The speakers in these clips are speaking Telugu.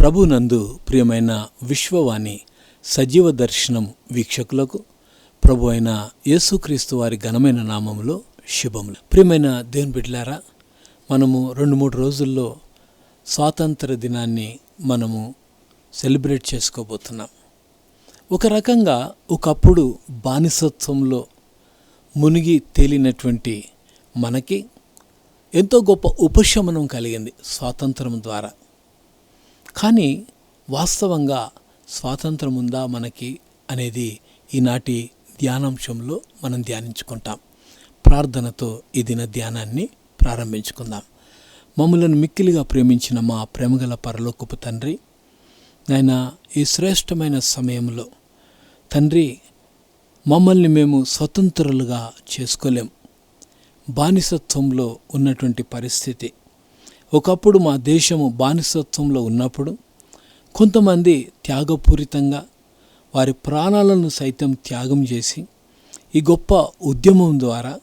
ప్రభునందు ప్రియమైన విశ్వవాణి సజీవ దర్శనం వీక్షకులకు ప్రభు అయిన యేసుక్రీస్తు వారి ఘనమైన నామంలో శుభములు. ప్రియమైన దేవుని బిడ్డలారా మనము రెండు మూడు రోజుల్లో స్వాతంత్ర దినాన్ని మనము సెలబ్రేట్ చేసుకోబోతున్నాం. ఒక రకంగా ఒకప్పుడు బానిసత్వంలో మునిగి తేలినటువంటి మనకి ఎంతో గొప్ప ఉపశమనం కలిగింది స్వాతంత్రం ద్వారా. కానీ వాస్తవంగా స్వాతంత్రం ఉందా మనకి అనేది ఈనాటి ధ్యానాంశంలో మనం ధ్యానించుకుంటాం. ప్రార్థనతో ఈ దిన ధ్యానాన్ని ప్రారంభించుకుందాం. మమ్మలను మిక్కిలిగా ప్రేమించిన మా ప్రేమగల పరలోకపు తండ్రి నాయన ఈ శ్రేష్టమైన సమయంలో తండ్రి మమ్మల్ని మేము స్వతంత్రులుగా చేసుకోలేం. బానిసత్వంలో ఉన్నటువంటి పరిస్థితి ఒకప్పుడు మా దేశము బానిసత్వంలో ఉన్నప్పుడు కొంతమంది త్యాగపూరితంగా వారి ప్రాణాలను సైతం త్యాగం చేసి ఈ గొప్ప ఉద్యమం ద్వారా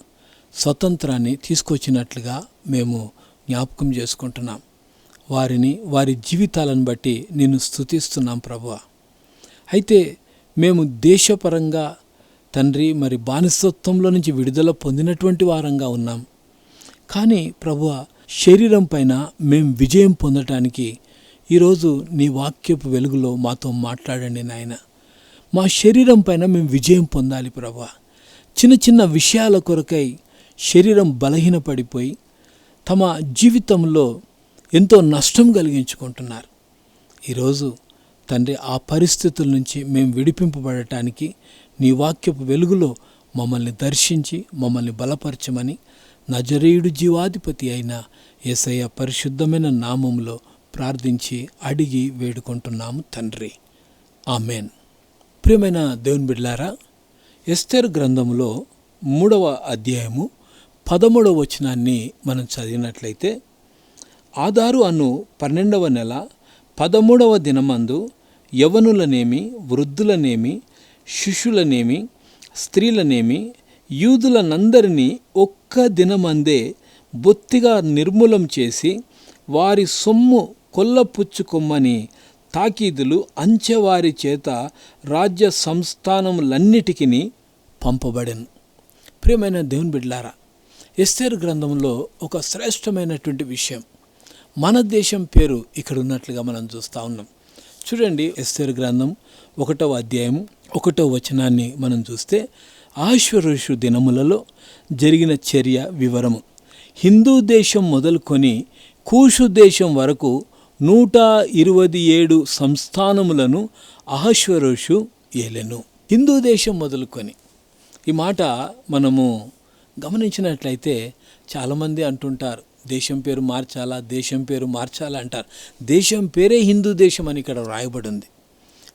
స్వతంత్రాన్ని తీసుకొచ్చినట్లుగా మేము జ్ఞాపకం చేసుకుంటున్నాం. వారిని వారి జీవితాలను బట్టి నేను స్తుతిస్తున్నాం ప్రభువ. అయితే మేము దేశపరంగా తండ్రి మరి బానిసత్వంలో నుంచి విడుదల పొందినటువంటి వారంగా ఉన్నాం. కానీ ప్రభువ శరీరం పైన మేము విజయం పొందటానికి ఈరోజు నీ వాక్యపు వెలుగులో మాతో మాట్లాడండి నాయన. మా శరీరం పైన మేము విజయం పొందాలి ప్రభా. చిన్న చిన్న విషయాల కొరకై శరీరం బలహీనపడిపోయి తమ జీవితంలో ఎంతో నష్టం కలిగించుకుంటున్నారు. ఈరోజు తండ్రి ఆ పరిస్థితుల నుంచి మేము విడిపింపబడటానికి నీ వాక్యపు వెలుగులో మమ్మల్ని దర్శించి మమ్మల్ని బలపరచమని నజరేయుడు జీవాధిపతి అయిన ఏసయ్య పరిశుద్ధమైన నామములో ప్రార్థించి అడిగి వేడుకుంటున్నాము తండ్రి. ఆమెన్. ప్రియమైన దేవుని బిడ్లారా ఎస్తేర్ గ్రంథంలో మూడవ అధ్యాయము పదమూడవ వచనాన్ని మనం చదివినట్లయితే ఆధారు అను పన్నెండవ నెల పదమూడవ దినమందు యవనులనేమి వృద్ధులనేమి శిష్యులనేమి స్త్రీలనేమి యూదులనందరినీ ఒక్క దినమందే బొత్తిగా నిర్మూలం చేసి వారి సొమ్ము కొల్లపుచ్చుకొమ్మని తాకీదులు అంచెవారి చేత రాజ్య సంస్థానములన్నిటికీ పంపబడెను. ప్రియమైన దేవుని బిడ్లారా ఎస్తేర్ గ్రంథంలో ఒక శ్రేష్టమైనటువంటి విషయం. మన దేశం పేరు ఇక్కడ ఉన్నట్లుగా మనం చూస్తూ ఉన్నాం. చూడండి ఎస్తేర్ గ్రంథం ఒకటవ అధ్యాయం ఒకటో వచనాన్ని మనం చూస్తే ఆశ్వరుషు దినములలో జరిగిన చర్య వివరము. హిందూ దేశం మొదలుకొని కూషు దేశం వరకు నూట ఇరవై ఏడు సంస్థానములను అహశ్వరుషు ఏలెను. హిందూ దేశం మొదలుకొని. ఈ మాట మనము గమనించినట్లయితే చాలామంది అంటుంటారు దేశం పేరు మార్చాలా? దేశం పేరు మార్చాలా? అంటారు. దేశం పేరే హిందూ దేశం అని ఇక్కడ రాయబడి ఉంది.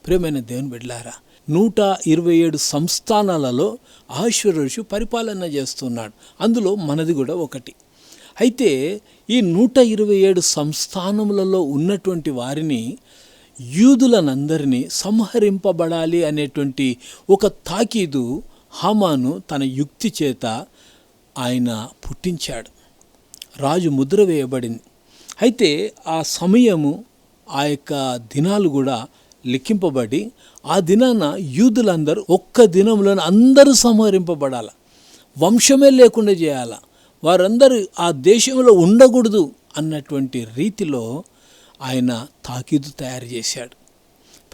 ప్రియమైన దేవుని బిడ్లారా నూట ఇరవై ఏడు సంస్థానాలలో ఆశ్వరుషు పరిపాలన చేస్తున్నాడు. అందులో మనది కూడా ఒకటి. అయితే ఈ నూట ఇరవై ఏడు సంస్థానములలో ఉన్నటువంటి వారిని యూదులనందరినీ సంహరింపబడాలి అనేటువంటి ఒక తాకీదు హామాను తన యుక్తి చేత ఆయన పుట్టించాడు. రాజు ముద్ర వేయబడింది. అయితే ఆ సమయము ఆ యొక్క దినాలు కూడా లెక్కింపబడి ఆ దినాన యూదులందరూ ఒక్క దినంలో అందరూ సంహరింపబడాల. వంశమే లేకుండా చేయాల. వారందరూ ఆ దేశంలో ఉండకూడదు అన్నటువంటి రీతిలో ఆయన తాకీదు తయారు చేశాడు.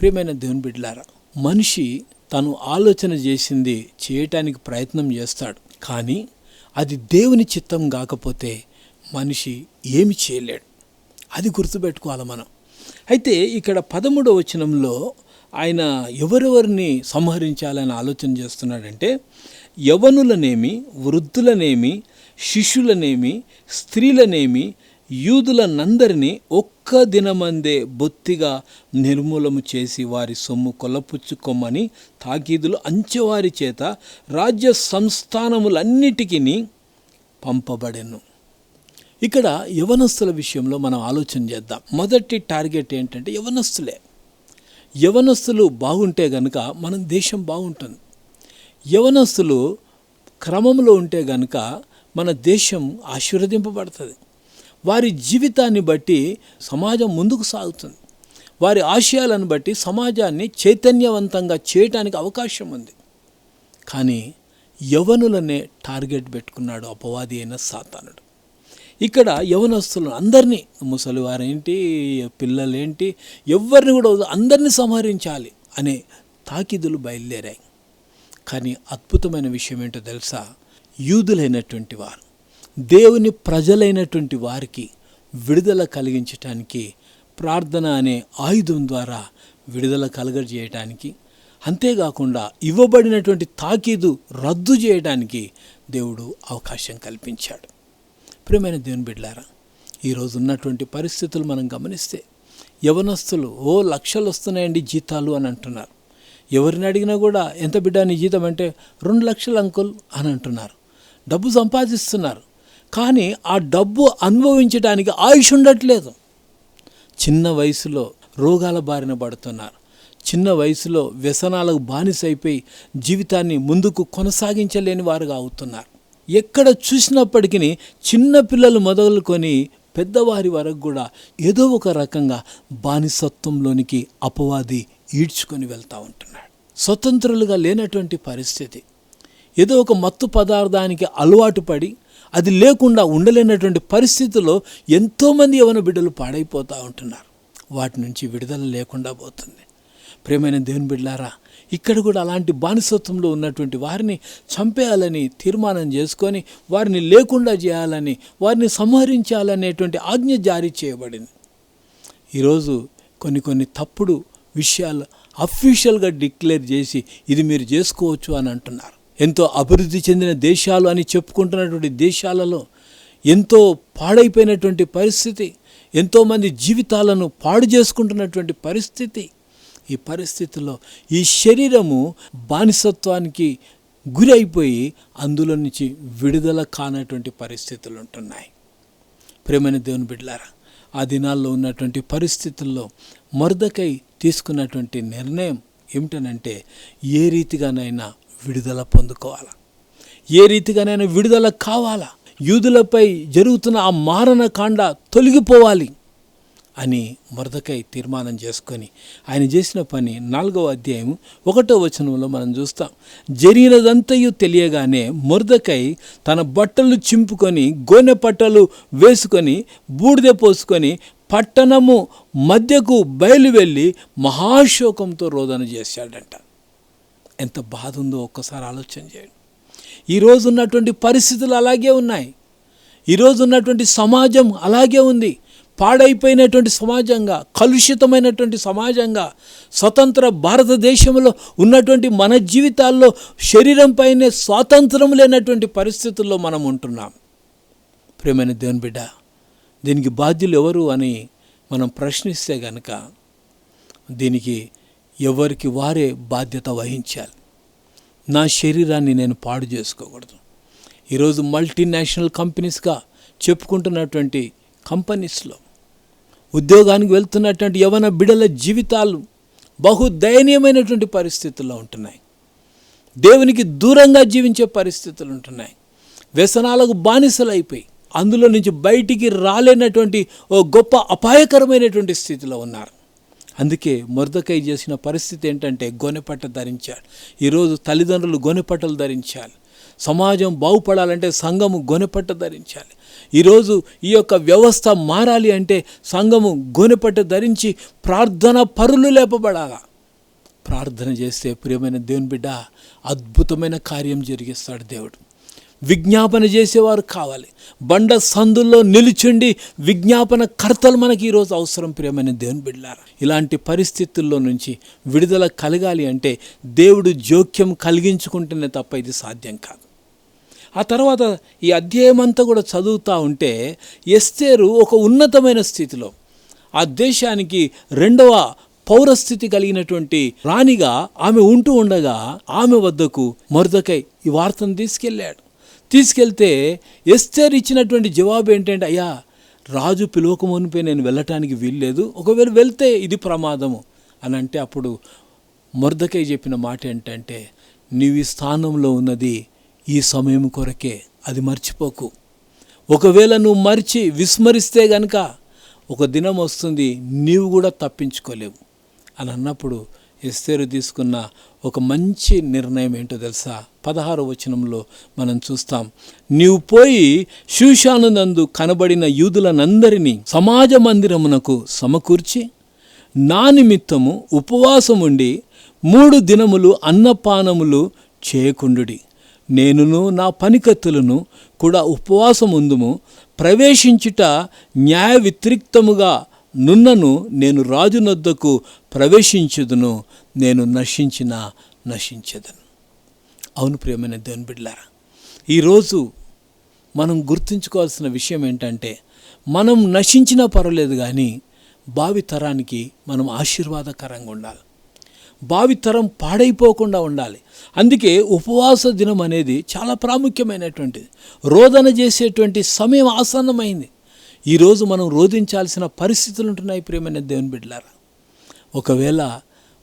ప్రియమైన దేవుని బిడ్డలారా మనిషి తను ఆలోచన చేసింది చేయటానికి ప్రయత్నం చేస్తాడు. కానీ అది దేవుని చిత్తం కాకపోతే మనిషి ఏమి చేయలేడు. అది గుర్తుపెట్టుకోవాలి మనం. అయితే ఇక్కడ పదమూడవ వచనంలో ఆయన ఎవరెవరిని సంహరించాలని ఆలోచన చేస్తున్నాడంటే యవనులనేమి వృద్ధులనేమి శిష్యులనేమి స్త్రీలనేమి యూదులనందరినీ ఒక్క దినమందే బొత్తిగా నిర్మూలము చేసి వారి సొమ్ము కొలపుచ్చుకోమని తాకీదులు అంచెవారి చేత రాజ్య సంస్థానములన్నిటికీ పంపబడెను. ఇక్కడ యవనస్తుల విషయంలో మనం ఆలోచన చేద్దాం. మొదటి టార్గెట్ ఏంటంటే యవనస్తులే. యవనస్తులు బాగుంటే గనుక మన దేశం బాగుంటుంది. యవనస్తులు క్రమంలో ఉంటే గనుక మన దేశం ఆశీర్వదింపబడుతుంది. వారి జీవితాన్ని బట్టి సమాజం ముందుకు సాగుతుంది. వారి ఆశయాలను బట్టి సమాజాన్ని చైతన్యవంతంగా చేయటానికి అవకాశం ఉంది. కానీ యవనులనే టార్గెట్ పెట్టుకున్నాడు అపవాది అయిన సాతానుడు. ఇక్కడ యవనస్తులను అందరినీ ముసలివారేంటి పిల్లలేంటి ఎవరిని కూడా అందరినీ సంహరించాలి అనే తాకిదులు బయలుదేరాయి. కానీ అద్భుతమైన విషయం ఏంటో తెలుసా? యూదులైనటువంటి వారు దేవుని ప్రజలైనటువంటి వారికి విడుదల కలిగించటానికి ప్రార్థన అనే ఆయుధం ద్వారా విడుదల కలగజేయటానికి అంతేకాకుండా ఇవ్వబడినటువంటి తాకీదు రద్దు చేయడానికి దేవుడు అవకాశం కల్పించాడు. ప్రియమైన దేవుని బిడ్డారా ఈరోజు ఉన్నటువంటి పరిస్థితులు మనం గమనిస్తే యవనస్తులు ఓ లక్షలు వస్తున్నాయండి జీతాలు అని అంటున్నారు. ఎవరిని అడిగినా కూడా ఎంత బిడ్డ నీ జీతం? అంటే రెండు లక్షలు అంకుల్ అని అంటున్నారు. డబ్బు సంపాదిస్తున్నారు. కానీ ఆ డబ్బు అనుభవించడానికి ఆయుష్ ఉండట్లేదు. చిన్న వయసులో రోగాల బారిన పడుతున్నారు. చిన్న వయసులో వ్యసనాలకు బానిసైపోయి జీవితాన్ని ముందుకు కొనసాగించలేని వారుగా అవుతున్నారు. ఎక్కడ చూసినప్పటికీ చిన్నపిల్లలు మొదలుకొని పెద్దవారి వరకు కూడా ఏదో ఒక రకంగా బానిసత్వంలోనికి అపవాది ఈడ్చుకొని వెళ్తూ ఉంటున్నాడు. స్వతంత్రులుగా లేనటువంటి పరిస్థితి. ఏదో ఒక మత్తు పదార్థానికి అలవాటు పడి అది లేకుండా ఉండలేనటువంటి పరిస్థితుల్లో ఎంతోమంది యవన బిడ్డలు పాడైపోతూ ఉంటున్నారు. వాటి నుంచి విడుదల లేకుండా పోతుంది. ప్రేమైన దేవుని బిడ్డలారా ఇక్కడ కూడా అలాంటి బానిసత్వంలో ఉన్నటువంటి వారిని చంపేయాలని తీర్మానం చేసుకొని వారిని లేకుండా చేయాలని వారిని సంహరించాలనేటువంటి ఆజ్ఞ జారీ చేయబడింది. ఈరోజు కొన్ని కొన్ని తప్పుడు విషయాలు అఫీషియల్గా డిక్లేర్ చేసి ఇది మీరు చేసుకోవచ్చు అని అంటున్నారు. ఎంతో అభివృద్ధి చెందిన దేశాలు అని చెప్పుకుంటున్నటువంటి దేశాలలో ఎంతో పాడైపోయినటువంటి పరిస్థితి ఎంతోమంది జీవితాలను పాడు చేసుకుంటున్నటువంటి పరిస్థితి ఈ పరిస్థితుల్లో ఈ శరీరము బానిసత్వానికి గురి అయిపోయి అందులో నుంచి విడుదల కానటువంటి పరిస్థితులు ఉంటున్నాయి. ప్రేమైన దేవుని బిడ్డలారా ఆ దినాల్లో ఉన్నటువంటి పరిస్థితుల్లో మరుదకై తీసుకున్నటువంటి నిర్ణయం ఏమిటనంటే ఏ రీతిగానైనా విడుదల పొందుకోవాలా? ఏ రీతిగానైనా విడుదల కావాలా? యూదులపై జరుగుతున్న ఆ మారణ కాండ తొలగిపోవాలి. అని మరదకై తీర్మానం చేసుకొని ఆయన చేసిన పని నాలుగవ అధ్యాయం ఒకటో వచనంలో మనం చూస్తాం. జరిగినదంతయు తెలియగానే మొరదకై తన బట్టలు చింపుకొని గోనె పట్టలు వేసుకొని బూడిద పోసుకొని పట్టణము మధ్యకు బయలు వెళ్ళి మహాశోకంతో రోదన చేశాడంట. ఎంత బాధ ఉందో ఒక్కసారి ఆలోచన చేయండి. ఈరోజు ఉన్నటువంటి పరిస్థితులు అలాగే ఉన్నాయి. ఈరోజు ఉన్నటువంటి సమాజం అలాగే ఉంది. పాడైపోయినటువంటి సమాజంగా కలుషితమైనటువంటి సమాజంగా స్వతంత్ర భారతదేశంలో ఉన్నటువంటి మన జీవితాల్లో శరీరంపైనే స్వాతంత్రం లేనటువంటి పరిస్థితుల్లో మనం ఉంటున్నాం. ప్రేమైన దేవుని బిడ్డ దీనికి బాధ్యులు ఎవరు అని మనం ప్రశ్నిస్తే గనక దీనికి ఎవరికి వారే బాధ్యత వహించాలి. నా శరీరాన్ని నేను పాడు చేసుకోకూడదు. ఈరోజు మల్టీనేషనల్ కంపెనీస్గా చెప్పుకుంటున్నటువంటి కంపెనీస్లో ఉద్యోగానికి వెళ్తున్నటువంటి యవన బిడల జీవితాలు బహు దయనీయమైనటువంటి పరిస్థితుల్లో ఉంటున్నాయి. దేవునికి దూరంగా జీవించే పరిస్థితులు ఉంటున్నాయి. వ్యసనాలకు బానిసలైపోయి అందులో నుంచి బయటికి రాలేనటువంటి ఓ గొప్ప అపాయకరమైనటువంటి స్థితిలో ఉన్నారు. అందుకే మొరదకై చేసిన పరిస్థితి ఏంటంటే గొనెపట్ట ధరించాడు. ఈరోజు తల్లిదండ్రులు గొనెపట్టలు ధరించాలి. సమాజం బాగుపడాలంటే సంఘము గొనెపట్ట ధరించాలి. ఈరోజు ఈ యొక్క వ్యవస్థ మారాలి అంటే సంఘము గోనెపట్ట ధరించి ప్రార్థన పరులు లేపబడాలా. ప్రార్థన చేస్తే ప్రియమైన దేవుని బిడ్డ అద్భుతమైన కార్యం జరిగిస్తాడు దేవుడు. విజ్ఞాపన చేసేవారు కావాలి. బండ సందుల్లో నిలుచుండి విజ్ఞాపన కర్తలు మనకి ఈరోజు అవసరం ప్రియమైన దేవుని బిడ్డారా ఇలాంటి పరిస్థితుల్లో నుంచి విడుదల కలగాలి అంటే దేవుడు జోక్యం కలిగించుకుంటేనే తప్ప ఇది సాధ్యం కాదు. ఆ తర్వాత ఈ అధ్యాయం అంతా కూడా చదువుతూ ఉంటే ఎస్తేరు ఒక ఉన్నతమైన స్థితిలో ఆ దేశానికి రెండవ పౌరస్థితి కలిగినటువంటి రాణిగా ఆమె ఉంటూ ఉండగా ఆమె వద్దకు మరుదకై ఈ వార్తను తీసుకెళ్ళాడు. తీసుకెళ్తే ఎస్తేర్ ఇచ్చినటువంటి జవాబు ఏంటంటే అయ్యా రాజు పిలువకమునిపై నేను వెళ్ళటానికి వీల్లేదు. ఒకవేళ వెళ్తే ఇది ప్రమాదము. అని అంటే అప్పుడు మరుదకై చెప్పిన మాట ఏంటంటే నీవి స్థానంలో ఉన్నది ఈ సమయం కొరకే అది మర్చిపోకు. ఒకవేళ నువ్వు మర్చి విస్మరిస్తే గనక ఒక దినం వస్తుంది నీవు కూడా తప్పించుకోలేవు అని అన్నప్పుడు ఎస్తేరు తీసుకున్న ఒక మంచి నిర్ణయం ఏంటో తెలుసా? పదహారు వచనంలో మనం చూస్తాం నీవు పోయి శూషానునందు కనబడిన యూదులనందరినీ సమాజ మందిరమునకు సమకూర్చి నా నిమిత్తము ఉపవాసముండి మూడు దినములు అన్నపానములు చేయకుండుడి. నేనును నా పనికత్తులను కూడా ఉపవాసముందుము. ప్రవేశించుట న్యాయ వ్యతిరిక్తముగా నున్నను నేను రాజునొద్దకు ప్రవేశించుదును. నేను నశించిన నశించదను. అవును ప్రియమైన దేవుని బిడ్లారా ఈరోజు మనం గుర్తుంచుకోవాల్సిన విషయం ఏంటంటే మనం నశించినా పర్వాలేదు కానీ భావి తరానికి మనం ఆశీర్వాదకరంగా ఉండాలి. భావి తరం పాడైపోకుండా ఉండాలి. అందుకే ఉపవాస దినం అనేది చాలా ప్రాముఖ్యమైనటువంటిది. రోదన చేసేటువంటి సమయం ఆసన్నమైంది. ఈరోజు మనం రోధించాల్సిన పరిస్థితులు ఉంటున్నాయి ప్రియమైన దేవుని బిడ్డలారా. ఒకవేళ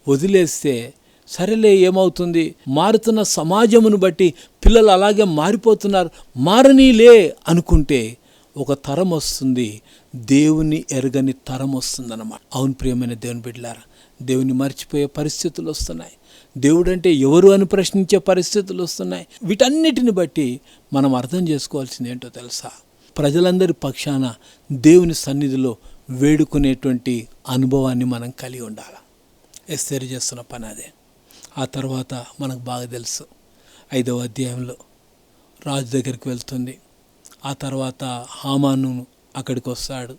వదిలేస్తే సరేలే ఏమవుతుంది? మారుతున్న సమాజమును బట్టి పిల్లలు అలాగే మారిపోతున్నారు. మారనీలే అనుకుంటే ఒక తరం వస్తుంది. దేవుని ఎరగని తరం వస్తుందన్నమాట. అవును ప్రియమైన దేవుని బిడ్డలారా. దేవుని మర్చిపోయే పరిస్థితులు వస్తున్నాయి. దేవుడంటే ఎవరు అని ప్రశ్నించే పరిస్థితులు వస్తున్నాయి. వీటన్నిటిని బట్టి మనం అర్థం చేసుకోవాల్సింది ఏంటో తెలుసా? ప్రజలందరి పక్షాన దేవుని సన్నిధిలో వేడుకునేటువంటి అనుభవాన్ని మనం కలిగి ఉండాలి? ఎస్తేరి చేస్తున్న పని అదే. ఆ తర్వాత మనకు బాగా తెలుసు. ఐదవ అధ్యాయంలో రాజు దగ్గరికి వెళ్తుంది. ఆ తర్వాత హామాను అక్కడికి వస్తాడు.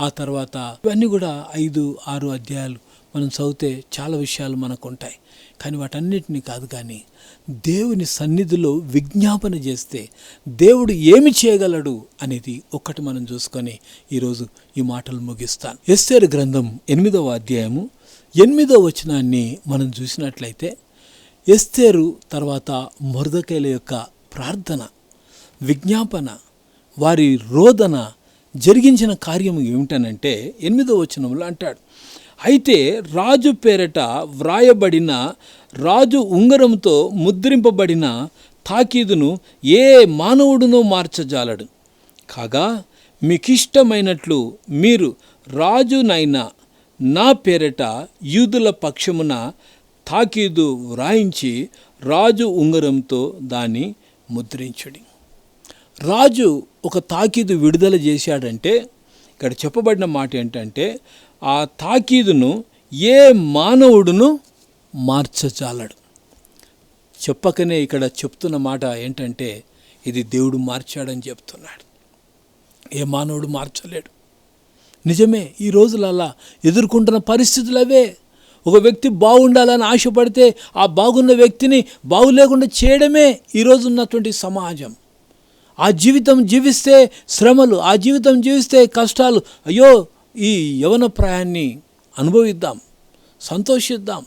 ఆ తర్వాత ఇవన్నీ కూడా ఐదు ఆరు అధ్యాయాలు మనం చదివితే చాలా విషయాలు మనకు ఉంటాయి కానీ వాటన్నిటిని కాదు కానీ దేవుని సన్నిధిలో విజ్ఞాపన చేస్తే దేవుడు ఏమి చేయగలడు అనేది ఒక్కటి మనం చూసుకొని ఈరోజు ఈ మాటలు ముగిస్తాను. ఎస్సేరు గ్రంథం ఎనిమిదవ అధ్యాయము ఎనిమిదవ వచనాన్ని మనం చూసినట్లయితే ఎస్తేరు తర్వాత మొరదకైల యొక్క ప్రార్థన విజ్ఞాపన వారి రోదన జరిగించిన కార్యం ఏమిటనంటే ఎనిమిదో వచనంలో అంటాడు. అయితే రాజు పేరట వ్రాయబడిన రాజు ఉంగరంతో ముద్రింపబడిన తాకీదును ఏ మానవుడునో మార్చజాలడు. కాగా మీకిష్టమైనట్లు మీరు రాజునైనా నా పేరట యూదుల పక్షమున తాకీదు వ్రాయించి రాజు ఉంగరంతో దాన్ని ముద్రించుడి. రాజు ఒక తాకీదు విడుదల చేశాడంటే ఇక్కడ చెప్పబడిన మాట ఏంటంటే ఆ తాకీదును ఏ మానవుడును మార్చజాలడు. చెప్పకనే ఇక్కడ చెప్తున్న మాట ఏంటంటే ఇది దేవుడు మార్చాడని చెప్తున్నాడు. ఏ మానవుడు మార్చలేడు. నిజమే ఈ రోజులల్లా ఎదుర్కొంటున్న పరిస్థితులు అవే. ఒక వ్యక్తి బాగుండాలని ఆశపడితే ఆ బాగున్న వ్యక్తిని బాగులేకుండా చేయడమే ఈరోజు ఉన్నటువంటి సమాజం. ఆ జీవితం జీవిస్తే శ్రమలు ఆ జీవితం జీవిస్తే కష్టాలు. అయ్యో ఈ యవన ప్రాయాన్ని అనుభవిద్దాం సంతోషిద్దాం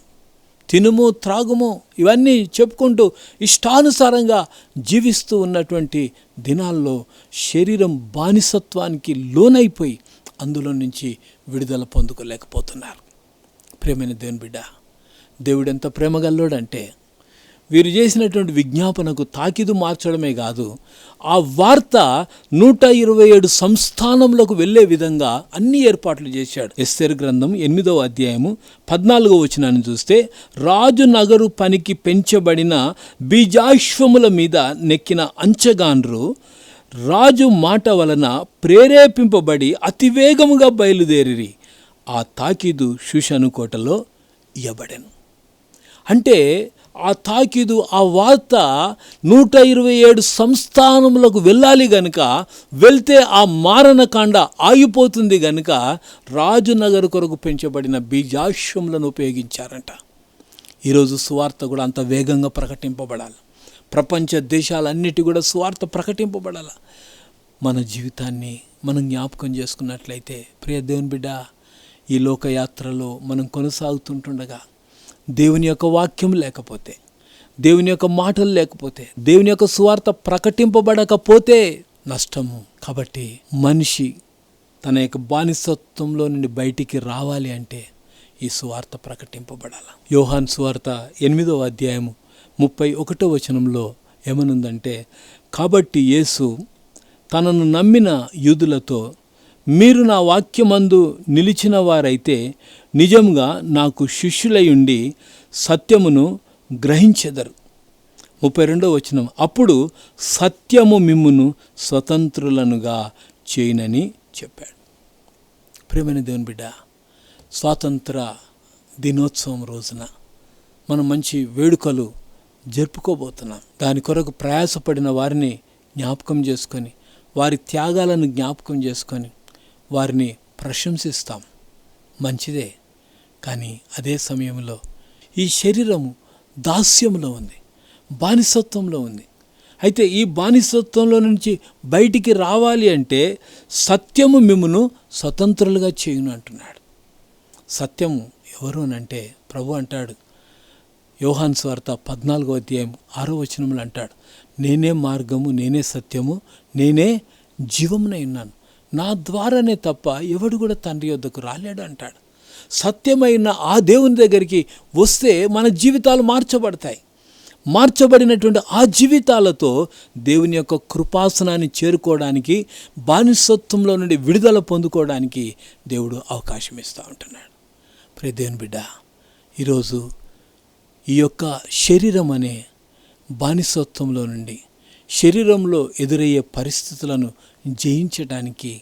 తినుము త్రాగుము ఇవన్నీ చెప్పుకుంటూ ఇష్టానుసారంగా జీవిస్తూ ఉన్నటువంటి దినాల్లో శరీరం బానిసత్వానికి లోనైపోయి అందులో నుంచి విడుదల పొందుకోలేకపోతున్నారు. ప్రేమైన దేవుని బిడ్డ దేవుడు ఎంత ప్రేమగల్లోడంటే వీరు చేసినటువంటి విజ్ఞాపనకు తాకిదు మార్చడమే కాదు ఆ వార్త నూట ఇరవై ఏడు సంస్థానములకు వెళ్ళే విధంగా అన్ని ఏర్పాట్లు చేశాడు. ఎస్సెర్ గ్రంథం ఎనిమిదవ అధ్యాయము పద్నాలుగో వచనాన్ని చూస్తే రాజు నగరు పనికి పెంచబడిన బీజాశ్వముల మీద నెక్కిన అంచగాన్రు రాజు మాట వలన ప్రేరేపింపబడి అతివేగముగా బయలుదేరిరి. ఆ తాకీదు శుషను కోటలో ఇయ్యబడెను. అంటే ఆ తాకిదు ఆ వార్త నూట ఇరవై ఏడు సంస్థానములకు వెళ్ళాలి గనుక వెళ్తే ఆ మారణకాండ ఆగిపోతుంది గనుక రాజునగర్ కొరకు పెంచబడిన బీజాశ్వములను ఉపయోగించారంట. ఈరోజు సువార్త కూడా అంత వేగంగా ప్రకటింపబడాలి. ప్రపంచ దేశాలన్నిటి కూడా సువార్త ప్రకటింపబడాలి. మన జీవితాన్ని మనం జ్ఞాపకం చేసుకున్నట్లయితే ప్రియ దేవుని బిడ్డ ఈ లోకయాత్రలో మనం కొనసాగుతుంటుండగా దేవుని యొక్క వాక్యం లేకపోతే దేవుని యొక్క మాటలు లేకపోతే దేవుని యొక్క సువార్త ప్రకటింపబడకపోతే నష్టము. కాబట్టి మనిషి తన యొక్క బానిసత్వంలో నుండి బయటికి రావాలి అంటే ఈ సువార్త ప్రకటింపబడాలి. యోహాన్ సువార్త ఎనిమిదవ అధ్యాయము ముప్పై ఒకటో వచనంలో ఏమనుందంటే కాబట్టి యేసు తనను నమ్మిన యూదులతో మీరు నా వాక్యమందు నిలిచిన వారైతే నిజంగా నాకు శిష్యులై ఉండి సత్యమును గ్రహించెదరు. ముప్పై రెండో వచనం. అప్పుడు సత్యము మిమ్మును స్వతంత్రులనుగా చేయనని చెప్పాడు. ప్రేమైన దేవుని బిడ్డ స్వాతంత్ర దినోత్సవం రోజున మనం మంచి వేడుకలు జరుపుకోబోతున్నాం. దాని కొరకు ప్రయాసపడిన వారిని జ్ఞాపకం చేసుకొని వారి త్యాగాలను జ్ఞాపకం చేసుకొని వారిని ప్రశంసిస్తాం. మంచిదే. కానీ అదే సమయంలో ఈ శరీరము దాస్యంలో ఉంది బానిసత్వంలో ఉంది. అయితే ఈ బానిసత్వంలో నుంచి బయటికి రావాలి అంటే సత్యము మిమ్మను స్వతంత్రులుగా చేయును అంటున్నాడు. సత్యము ఎవరు అని అంటే ప్రభు అంటాడు. యోహాన్ స్వార్త పద్నాలుగో అధ్యాయం ఆరో వచనములు అంటాడు. నేనే మార్గము నేనే సత్యము నేనే జీవమునై ఉన్నాను. నా ద్వారానే తప్ప ఎవడు కూడా తండ్రి వద్దకు రాలేడు అంటాడు. సత్యమైన ఆ దేవుని దగ్గరికి వస్తే మన జీవితాలు మార్చబడతాయి. మార్చబడినటువంటి ఆ జీవితాలతో దేవుని యొక్క కృపాసనాన్ని చేరుకోవడానికి బానిసత్వంలో నుండి విడుదల పొందుకోవడానికి దేవుడు అవకాశం ఇస్తూ ఉంటున్నాడు. ప్రే దేవుని బిడ్డ ఈరోజు ఈ యొక్క శరీరం అనే బానిసత్వంలో నుండి శరీరంలో ఎదురయ్యే పరిస్థితులను జయించడానికి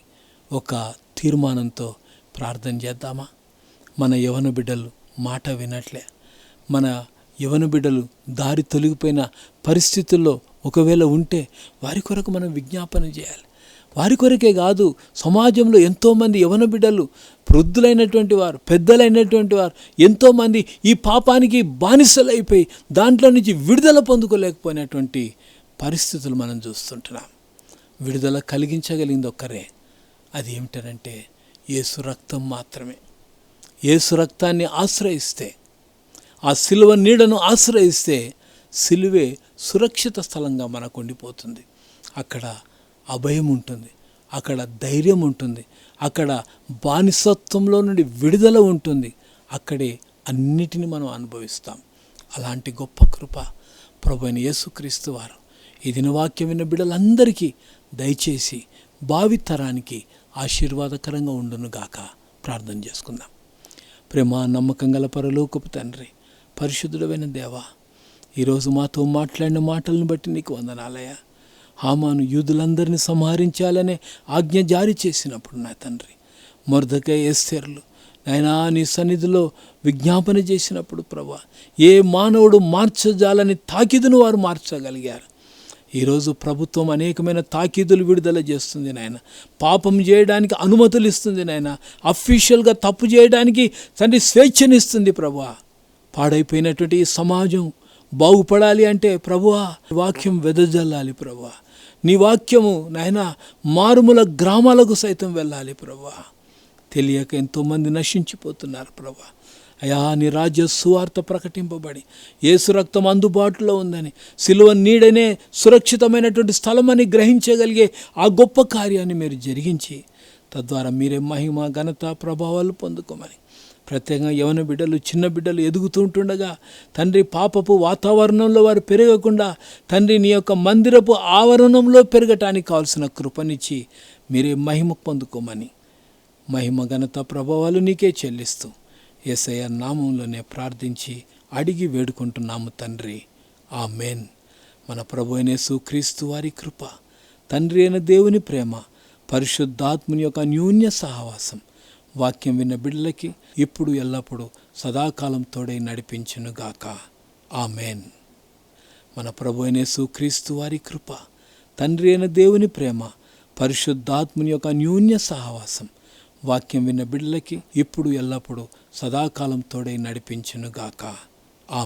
ఒక తీర్మానంతో ప్రార్థన చేద్దామా? మన యవన బిడ్డలు మాట వినట్లే. మన యవన బిడ్డలు దారి తొలగిపోయిన పరిస్థితుల్లో ఒకవేళ ఉంటే వారి కొరకు మనం విజ్ఞాపన చేయాలి. వారి కొరకే కాదు సమాజంలో ఎంతోమంది యవన బిడ్డలు వృద్ధులైనటువంటి వారు పెద్దలైనటువంటి వారు ఎంతోమంది ఈ పాపానికి బానిసలైపోయి దాంట్లో నుంచి విడుదల పొందుకోలేకపోయినటువంటి పరిస్థితులు మనం చూస్తుంటున్నాం. విడుదల కలిగించగలిగింది ఒక్కరే. అది ఏమిటనంటే యేసు రక్తం మాత్రమే. యేసు రక్తాన్ని ఆశ్రయిస్తే ఆ సిలువ నీడను ఆశ్రయిస్తే సిలువే సురక్షిత స్థలంగా మనకు ఉండిపోతుంది. అక్కడ అభయం ఉంటుంది అక్కడ ధైర్యం ఉంటుంది అక్కడ బానిసత్వంలో నుండి విడుదల ఉంటుంది. అక్కడే అన్నిటిని మనం అనుభవిస్తాం. అలాంటి గొప్ప కృప ప్రభు అయిన యేసుక్రీస్తు వారు ఈ దినవాక్యం విన్న బిడ్డలందరికీ దయచేసి భావితరానికి ఆశీర్వాదకరంగా ఉండునుగాక. ప్రార్థన చేసుకుందాం. ప్రేమ నమ్మకం గల పరలోకపు తండ్రి పరిశుద్ధుడమైన దేవా ఈరోజు మాతో మాట్లాడిన మాటలను బట్టి నీకు వందనాలయ్యా. హామాను యూదులందరినీ సంహరించాలనే ఆజ్ఞ జారీ చేసినప్పుడు నా తండ్రి మొరదకై ఎస్తేర్లు నైనా నీ సన్నిధిలో విజ్ఞాపన చేసినప్పుడు ప్రభా ఏ మానవుడు మార్చజాలని తాకిదును వారు మార్చగలిగారు. ఈరోజు ప్రభుత్వం అనేకమైన తాకీదులు విడుదల చేస్తుంది నాయన. పాపం చేయడానికి అనుమతులు ఇస్తుంది నాయన. అఫీషియల్గా తప్పు చేయడానికి తండ్రి స్వేచ్ఛనిస్తుంది ప్రభా పాడైపోయినటువంటి ఈ సమాజం బాగుపడాలి అంటే ప్రభువా వాక్యం వెదజల్లాలి ప్రభువా. నీ వాక్యము నాయన మారుమూల గ్రామాలకు సైతం వెళ్ళాలి ప్రభా తెలియక ఎంతోమంది నశించిపోతున్నారు ప్రభా అయా నీ రాజ్య సువార్త ప్రకటింపబడి ఏసు రక్తం అందుబాటులో ఉందని సిలువ నీడనే సురక్షితమైనటువంటి స్థలమని గ్రహించగలిగే ఆ గొప్ప కార్యాన్ని మీరు జరిగించి తద్వారా మీరే మహిమ ఘనత ప్రభావాలు పొందుకోమని. ప్రత్యేకంగా యవన బిడ్డలు చిన్న బిడ్డలు ఎదుగుతుంటుండగా తండ్రి పాపపు వాతావరణంలో వారు పెరగకుండా తండ్రి నీ యొక్క మందిరపు ఆవరణంలో పెరగటానికి కావాల్సిన కృపనిచ్చి మీరే మహిమ పొందుకోమని. మహిమ ఘనత ప్రభావాలు నీకే చెల్లిస్తూ ఎస్ఐ నామంలోనే ప్రార్థించి అడిగి వేడుకుంటున్నాము తండ్రి. ఆ మేన్ మన ప్రభు అయిన క్రీస్తు వారి కృప తండ్రి అయిన దేవుని ప్రేమ పరిశుద్ధాత్ముని యొక్క న్యూన్య సహవాసం వాక్యం విన్న బిడ్డలకి ఇప్పుడు ఎల్లప్పుడూ సదాకాలం తోడై నడిపించునుగాక ఆ మేన్ మన ప్రభు అయిన క్రీస్తు వారి కృప తండ్రి అయిన దేవుని ప్రేమ పరిశుద్ధాత్ముని యొక్క న్యూన్య సహవాసం వాక్యం విన్న బిడ్డలకి ఇప్పుడు ఎల్లప్పుడూ సదాకాలం తోడై నడిపించునుగాక. ఆ